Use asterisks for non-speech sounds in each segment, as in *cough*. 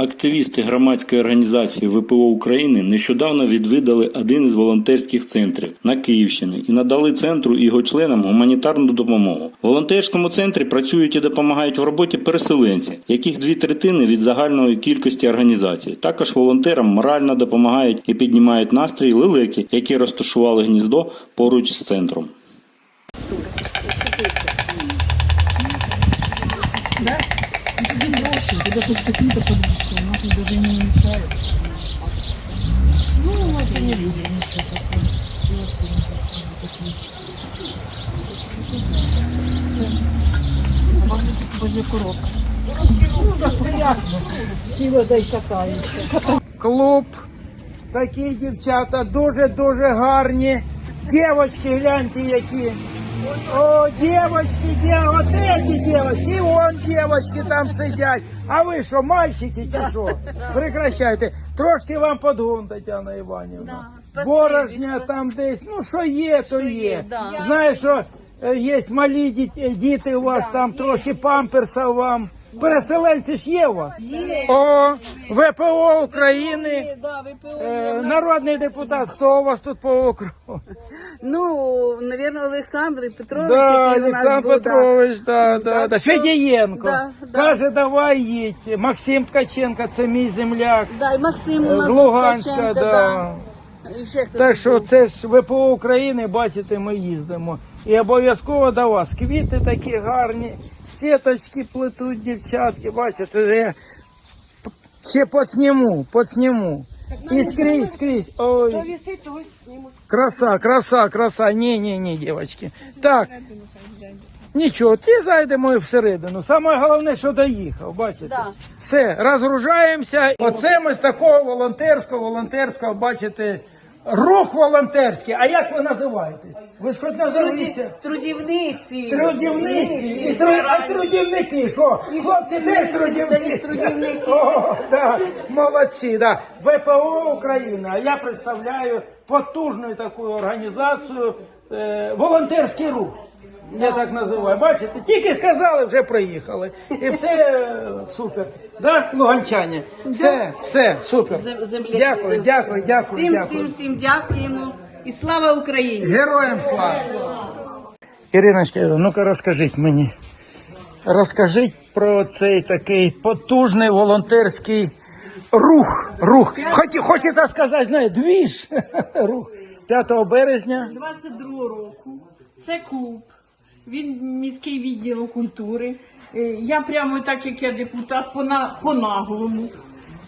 Активісти громадської організації ВПО України нещодавно відвідали один із волонтерських центрів на Київщині і надали центру і його членам гуманітарну допомогу. В волонтерському центрі працюють і допомагають в роботі переселенці, яких дві третини від загальної кількості організацій. Також волонтерам морально допомагають і піднімають настрій лелеки, які розташували гніздо поруч з центром. Когда хоть какие-то подушки, у нас даже не мешает. Ну, у нас не любят ничего такого. Возле коробки. Ну, так приятно. Сіла да й катаюся. клуб. Такі дівчата дуже-дуже гарні. Дівочки, гляньте які. О, девочки, дів... от эти дівочки, и он девочки там сидять. А ви що, мальчики чи що? Прекращайте. Трошки вам подгон, Тетяна Іванівна. Борошня там десь, ну що є, то є. Знаєш, що е, є малі діт- діти у вас там, трошки памперса вам. Переселенці ж є у вас? О, ВПО України. Е, народний депутат, хто у вас тут по округу? Ну, наверное, Олександр Петрович, Да, який у нас Олександр був, да. Петрович, да, да, Так да. Федієнко. Да, да. Каже, давай їдь. Максим Ткаченко, це мій земляк. Да, і Максим у З нас Луганська, Ткаченко, да. І ще хто Так що це ж ВПО України, бачите, ми їздимо. І обов'язково до вас. Квіти такі гарні, сіточки плетуть дівчатки, бачите, я ще подсніму, подсніму. І скрізь, скрізь. Ой. Краса, краса, краса. Ні, ні, ні, дівчатки. Так. Нічого, ті зайдемо і всередину. Саме головне, що доїхав, бачите? Да. Все, розгружаємося. Оце ми з такого волонтерського, волонтерського, бачите, рух волонтерський. А як ви називаєтесь? Ви ж хоч називаєте? Трудівниці. Трудівниці. І тру- А трудівники, що? Хлопці теж трудівниці. трудівники. *laughs* О, да. молодці, да. ВПО Україна. Я представляю потужну таку організацію, е, волонтерський рух. Я так називаю. Бачите, тільки сказали, вже приїхали. І все е, супер. Да, луганчані? Все, все, супер. Зем- земляки. Дякую, дякую, дякую, Всім, дякую. всім, всім дякуємо. І слава Україні! Героям слава! Іриночка, ну-ка розкажіть мені. Розкажіть про цей такий потужний волонтерський рух. рух. Хоч, хочеться сказати, знає, двіж. *laughs* рух. 5 березня. 22 року. Це клуб. Він міський відділ культури. Е, Я прямо так, як я депутат, по, на, по наглому.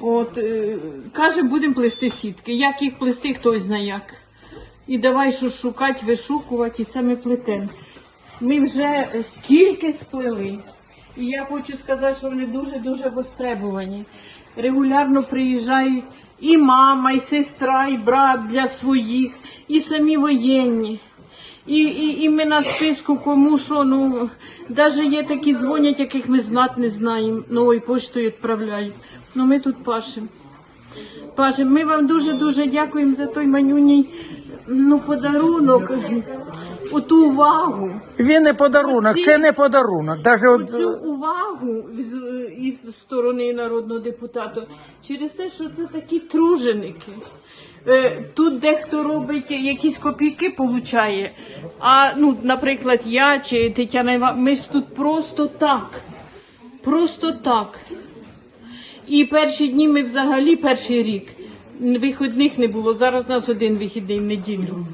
От, е, каже, будемо плести сітки. Як їх плести, хтось знає як. І давай що шукати, вишукувати, і це ми плетемо. Ми вже стільки сплели. І я хочу сказати, що вони дуже-дуже востребовані. Регулярно приїжджають і мама, і сестра, і брат для своїх, і самі воєнні. І, і, і ми на списку кому що, ну, навіть є такі дзвонять, яких ми знати не знаємо, новою поштою відправляють. Ну ми тут пашемо. Паше, ми вам дуже-дуже дякуємо за той манюній ну, подарунок, оту увагу. Він не подарунок, Оці- це не подарунок. Даже от, Цю увагу з, із сторони народного депутата через те, що це такі труженики. Е, Тут дехто робить якісь копійки, получає. А ну, наприклад, я чи Тетяна Івановна, ми ж тут просто так. Просто так. І перші дні ми взагалі перший рік вихідних не було. Зараз у нас один вихідний в неділю.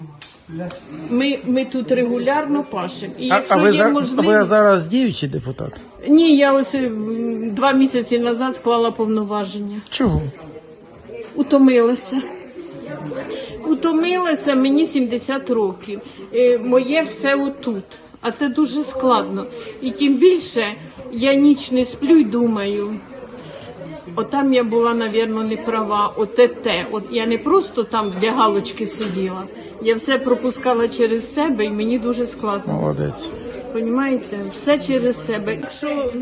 Ми, ми тут регулярно пашемо. І якщо а ви, є за- можливість... ви зараз діючий депутат? Ні, я ось е, два місяці назад склала повноваження. Чого? Утомилася. Утомилася, мені 70 років. Е, Моє все отут. А це дуже складно. І тим більше я ніч не сплю і думаю. Отам я була, напевно, не права. Оте те. От я не просто там для галочки сиділа. Я все пропускала через себе і мені дуже складно. Молодець. Понімаєте, все через себе. Якщо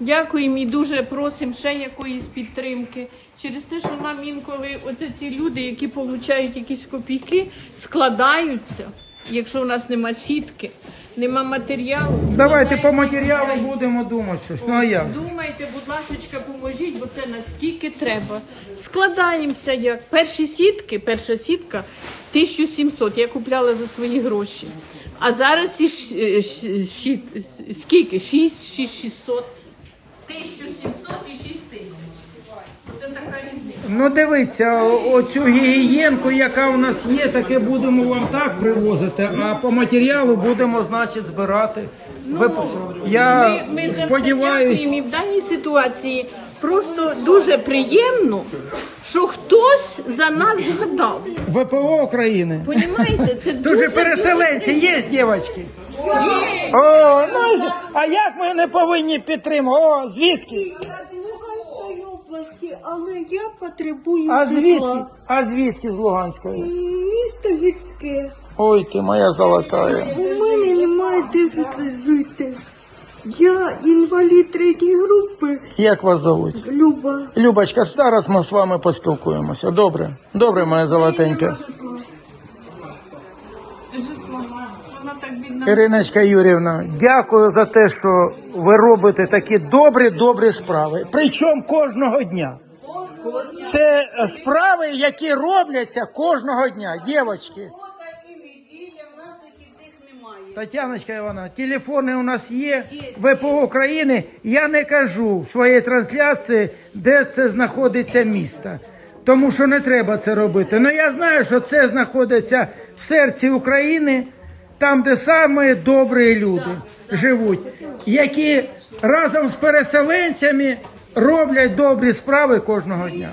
дякуємо і дуже просимо ще якоїсь підтримки. Через те, що нам інколи оце ці люди, які отримують якісь копійки, складаються якщо у нас нема сітки, нема матеріалу. Давайте по матеріалу край. будемо думати щось. Ну а як? Думайте, будь ласка, поможіть, бо це наскільки треба. Складаємося як. Перші сітки, перша сітка 1700, я купляла за свої гроші. А зараз і ш- ш- щит- с- скільки? 6, 600. 1700 і 6 тисяч. Це така різниця. Ну дивіться, о- оцю гігієнку, яка у нас є, таке будемо вам так привозити, а по матеріалу будемо, значить, збирати. Ви- я Ми, ми за це сподіваюсь, дякуємо і в даній ситуації просто дуже приємно, що хтось за нас згадав. ВПО України. Понімаєте, це дуже, Дуже переселенці є, дівчатки? О, ну, і ж- а як ми не повинні підтримати? О, звідки? Я з Луганської області, але я потребую А звідки? житла. А звідки з Луганської? Місто гірське. Ой, ти моя золотая. У мене немає де жити- жити. Я інвалід третьої групи. Як вас зовуть? Люба. Любочка, зараз ми з вами поспілкуємося. Добре? Добре, моя золотенька. Іриночка Юрівна, дякую за те, що ви робите такі добрі, добрі справи. Причому кожного дня. Це справи, які робляться кожного дня, дівчатки. Тетяночка Івановна, телефони у нас є, ВПО України. Я не кажу в своїй трансляції, де це знаходиться місто. Тому що не треба це робити. Ну я знаю, що це знаходиться в серці України, там, де саме добрі люди живуть, які разом з переселенцями роблять добрі справи кожного дня.